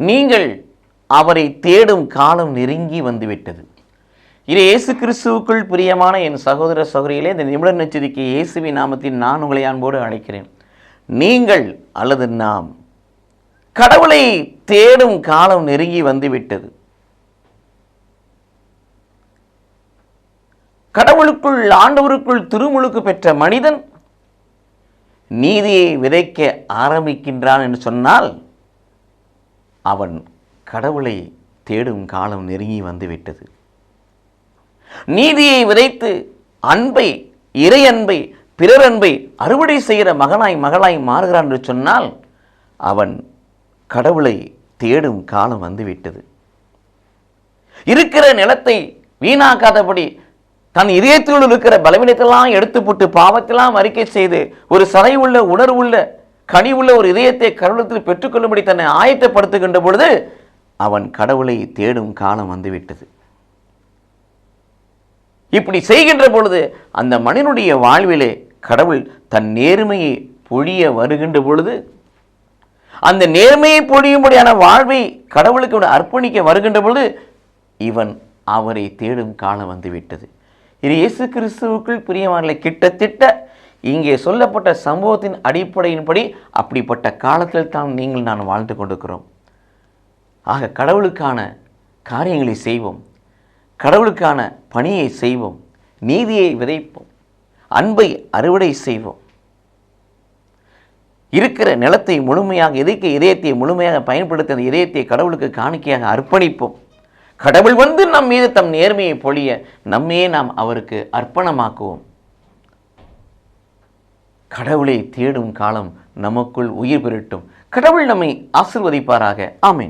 நீங்கள் அவரை தேடும் காலம் நெருங்கி வந்துவிட்டது. இது இயேசு கிறிஸ்துவுக்குள் பிரியமான என் சகோதர சகோதரிகளே இந்த நிமிட நெச்சரிக்கை இயேசுவி நாமத்தில் நான் உங்களை அன்போடு அழைக்கிறேன். நீங்கள் அல்லது நாம் கடவுளை தேடும் காலம் நெருங்கி வந்துவிட்டது. கடவுளுக்குள் ஆண்டவருக்குள் திருமுழுக்கு பெற்ற மனிதன் நீதியை விதைக்க ஆரம்பிக்கின்றான் என்று சொன்னால் அவன் கடவுளை தேடும் காலம் நெருங்கி வந்துவிட்டது. நீதியை விதைத்து அன்பை இறை அன்பை பிறர் அன்பை அறுவடை செய்கிற மகனாய் மகளாய் மாறுகிறான் என்று சொன்னால் அவன் கடவுளை தேடும் காலம் வந்துவிட்டது. இருக்கிற நிலத்தை வீணாக்காதபடி தன் இதயத்தில் இருக்கிற பலவீனத்தெல்லாம் எடுத்து போட்டு பாவத்தெல்லாம் அறிக்கை செய்து ஒரு சதை உள்ள உணர்வுள்ள கனி உள்ள ஒரு இதயத்தை கருணத்தில் பெற்றுக்கொள்ளும்படி தன்னை ஆயத்தப்படுத்துகின்ற பொழுது அவன் கடவுளை தேடும் காலம் வந்துவிட்டது. இப்படி செய்கின்ற பொழுது அந்த மனிதனுடைய வாழ்விலே கடவுள் தன் நேர்மையை பொழிய வருகின்ற பொழுது அந்த நேர்மையை பொழியும்படியான வாழ்வை கடவுளுக்கு அர்ப்பணிக்க வருகின்ற பொழுது இவன் அவரை தேடும் காலம் வந்துவிட்டது. இது இயேசு கிறிஸ்துவுக்குள் பிரியமான கிட்டத்தட்ட இங்கே சொல்லப்பட்ட சம்பவத்தின் அடிப்படையின்படி அப்படிப்பட்ட காலத்தில் தான் நீங்கள் நான் வாழ்ந்து கொண்டிருக்கிறோம். ஆக கடவுளுக்கான காரியங்களை செய்வோம். கடவுளுக்கான பணியை செய்வோம். நீதியை விதைப்போம். அன்பை அறுவடை செய்வோம். இருக்கிற நிலத்தை முழுமையாக எதிர்க்க இதயத்தை முழுமையாக பயன்படுத்தி அந்த இதயத்தை கடவுளுக்கு காணிக்கையாக அர்ப்பணிப்போம். கடவுள் வந்து நம் மீது தம் நேர்மையை பொழிய நம்மையே நாம் அவருக்கு அர்ப்பணமாக்குவோம். கடவுளை தேடும் காலம் நமக்குள் உயிர் பெறட்டும் கடவுள் நம்மை ஆசிர்வதிப்பாராக. ஆமென்.